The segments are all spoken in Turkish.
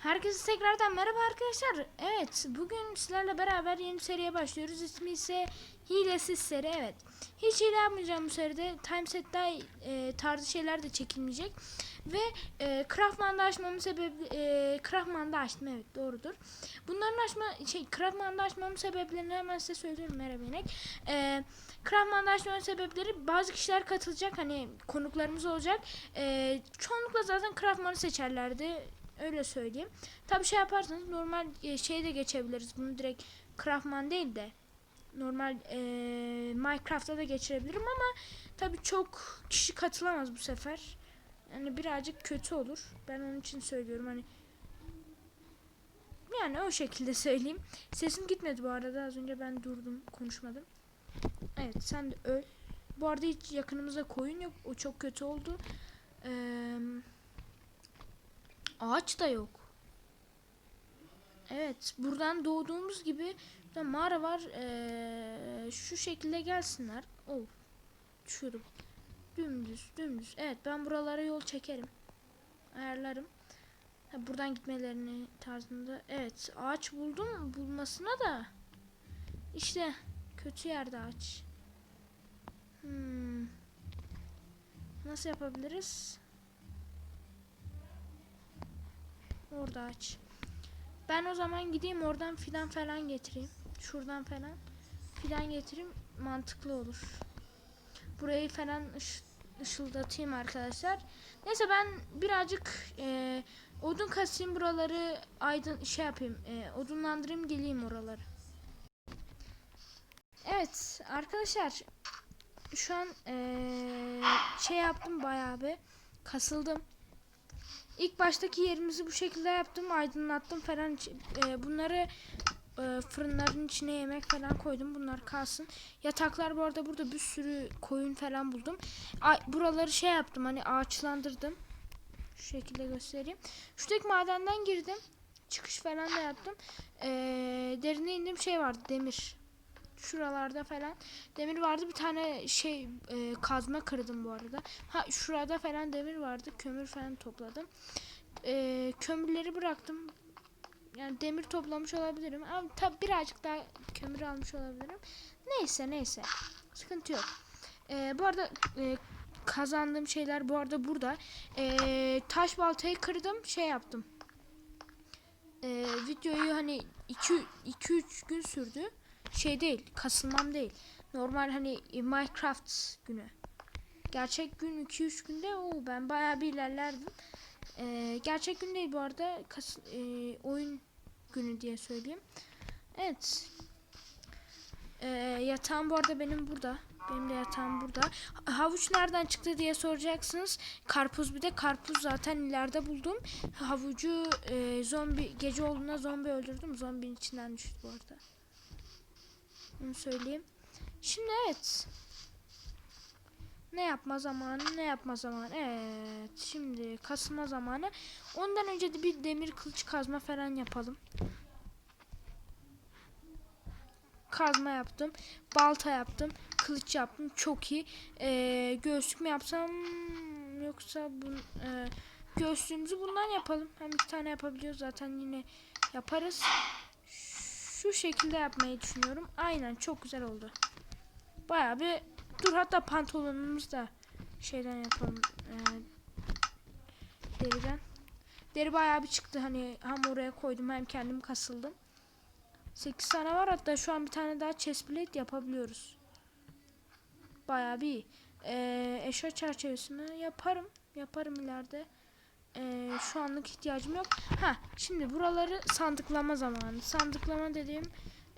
Herkese tekrardan merhaba arkadaşlar. Evet bugün sizlerle beraber yeni seriye başlıyoruz. İsmi ise Hilesiz seri. Evet. Hiç hile yapmayacağım bu seride. Timeset'te e, tarzı şeyler de çekilmeyecek. Ve e, Craftman'da açmamın sebebi e, Craftman'da açtım evet doğrudur. Bunların açma şey Craftman'da açmamın sebeplerini hemen size söylüyorum merhaba inek. E, Craftman'da açmamın sebepleri bazı kişiler katılacak hani konuklarımız olacak. E, çoğunlukla zaten Craftman'ı seçerlerdi öyle söyleyeyim. Tabi şey yaparsanız normal e, şeye de geçebiliriz. Bunu direkt Craftman değil de normal e, Minecraft'ta da geçirebilirim ama tabi çok kişi katılamaz bu sefer. Yani birazcık kötü olur. Ben onun için söylüyorum hani yani o şekilde söyleyeyim. Sesim gitmedi bu arada. Az önce ben durdum, konuşmadım. Evet, sen de öl. Bu arada hiç yakınımızda koyun yok. O çok kötü oldu. Eee Ağaç da yok. Evet, buradan doğduğumuz gibi burada mağara var. Ee, şu şekilde gelsinler. Oh, düşüyorum. Dümdüz, dümdüz. Evet, ben buralara yol çekerim. Ayarlarım. Ha, buradan gitmelerini tarzında. Evet, ağaç buldum. Bulmasına da. İşte kötü yerde ağaç. Hmm. Nasıl yapabiliriz? Orada aç. Ben o zaman gideyim oradan fidan falan getireyim. Şuradan falan fidan getireyim mantıklı olur. Burayı falan ış ışıldatayım arkadaşlar. Neyse ben birazcık e, odun kasayım buraları aydın şey yapayım. E, odunlandırayım geleyim oraları. Evet arkadaşlar şu an e, şey yaptım bayağı bir kasıldım. İlk baştaki yerimizi bu şekilde yaptım. Aydınlattım falan. E, bunları e, fırınların içine yemek falan koydum. Bunlar kalsın. Yataklar bu arada burada bir sürü koyun falan buldum. A, buraları şey yaptım hani ağaçlandırdım. Şu şekilde göstereyim. Şuradaki madenden girdim. Çıkış falan da yaptım. E, derine indiğim şey vardı demir. Şuralarda falan demir vardı. Bir tane şey e, kazma kırdım bu arada. Ha şurada falan demir vardı. Kömür falan topladım. E, kömürleri bıraktım. Yani demir toplamış olabilirim. Ama tabi birazcık daha kömür almış olabilirim. Neyse neyse. Sıkıntı yok. E, bu arada e, kazandığım şeyler bu arada burada. E, taş baltayı kırdım. Şey yaptım. E, videoyu hani 2-3 gün sürdü şey değil kasılmam değil. Normal hani Minecraft günü. Gerçek gün 2-3 günde o ben bayağı bir ilerlerdim. Ee, gerçek gün değil bu arada kas, e, oyun günü diye söyleyeyim. Evet. Ee, yatağım bu arada benim burada. Benim de yatağım burada. Havuç nereden çıktı diye soracaksınız. Karpuz bir de karpuz zaten ileride buldum. Havucu e, zombi gece olduğunda zombi öldürdüm. Zombinin içinden düştü bu arada onu söyleyeyim. Şimdi evet. Ne yapma zamanı ne yapma zamanı. Evet. Şimdi kasma zamanı. Ondan önce de bir demir kılıç kazma falan yapalım. Kazma yaptım. Balta yaptım. Kılıç yaptım. Çok iyi. Ee, göğüslük mü yapsam yoksa bu e, göğüslüğümüzü bundan yapalım. Hem iki tane yapabiliyoruz zaten yine yaparız şu şekilde yapmayı düşünüyorum. Aynen çok güzel oldu. Bayağı bir dur hatta pantolonumuzu da şeyden yapalım. Ee, deriden. Deri bayağı bir çıktı hani hem oraya koydum hem kendim kasıldım. 8 tane var hatta şu an bir tane daha chest plate yapabiliyoruz. Bayağı bir ee, eşya çerçevesini yaparım. Yaparım ileride. Ee, şu anlık ihtiyacım yok. Ha, şimdi buraları sandıklama zamanı. Sandıklama dediğim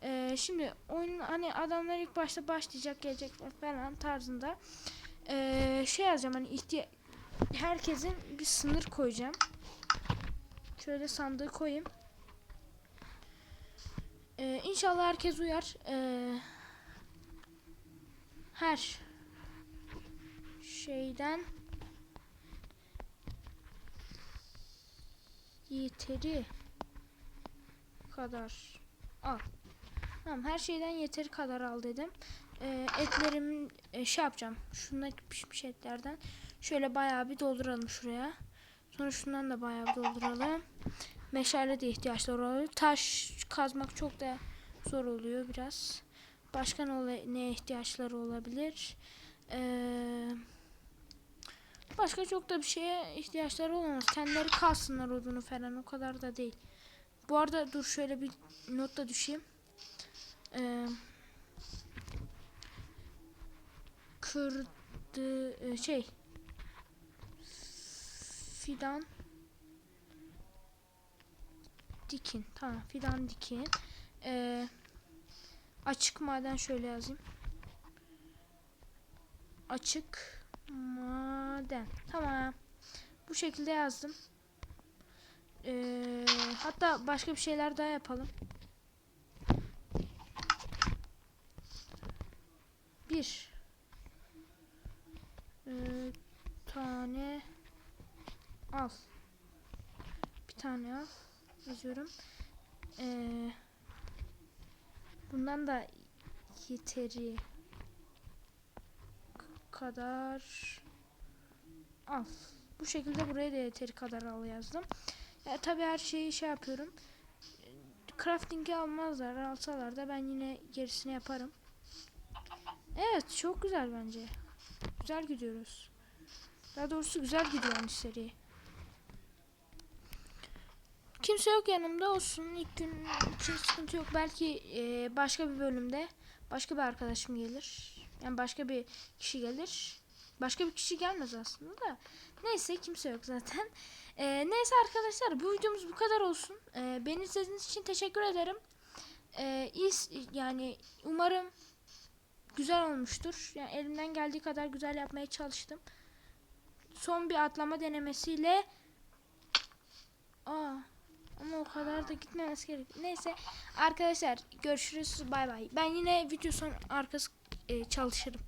e, şimdi oyun hani adamlar ilk başta başlayacak gelecek falan tarzında e, şey yazacağım hani ihtiya herkesin bir sınır koyacağım. Şöyle sandığı koyayım. Ee, inşallah herkes uyar. Ee, her şeyden yeteri kadar al. Tamam her şeyden yeteri kadar al dedim. Ee, etlerim e, şey yapacağım. Şundaki pişmiş etlerden şöyle bayağı bir dolduralım şuraya. Sonra şundan da bayağı bir dolduralım. Meşale de ihtiyaçlar oluyor. Taş kazmak çok da zor oluyor biraz. Başka ne, neye ihtiyaçları olabilir? Ee, başka çok da bir şeye ihtiyaçları olamaz. Kendileri kalsınlar odunu falan o kadar da değil. Bu arada dur şöyle bir not da düşeyim. Ee, kırdı e, şey fidan dikin tamam fidan dikin Ee, açık maden şöyle yazayım açık maden tamam bu şekilde yazdım Ee, hatta başka bir şeyler daha yapalım bir ee, tane al. Bir tane al. Yazıyorum. Ee, bundan da yeteri kadar al. Bu şekilde buraya da yeteri kadar al yazdım. Ya tabii her şeyi şey yapıyorum. Crafting'i almazlar. Alsalar da ben yine gerisini yaparım. Evet çok güzel bence. Güzel gidiyoruz. Daha doğrusu güzel gidiyor yani seri. Kimse yok yanımda olsun. İlk gün için sıkıntı yok. Belki e, başka bir bölümde başka bir arkadaşım gelir. Yani başka bir kişi gelir. Başka bir kişi gelmez aslında da. Neyse kimse yok zaten. E, neyse arkadaşlar bu videomuz bu kadar olsun. E, beni izlediğiniz için teşekkür ederim. E, iyi, yani umarım güzel olmuştur. Yani elimden geldiği kadar güzel yapmaya çalıştım. Son bir atlama denemesiyle Aa, ama o kadar da gitmemesi gerek. Neyse arkadaşlar görüşürüz. Bay bay. Ben yine video son arkası çalışırım.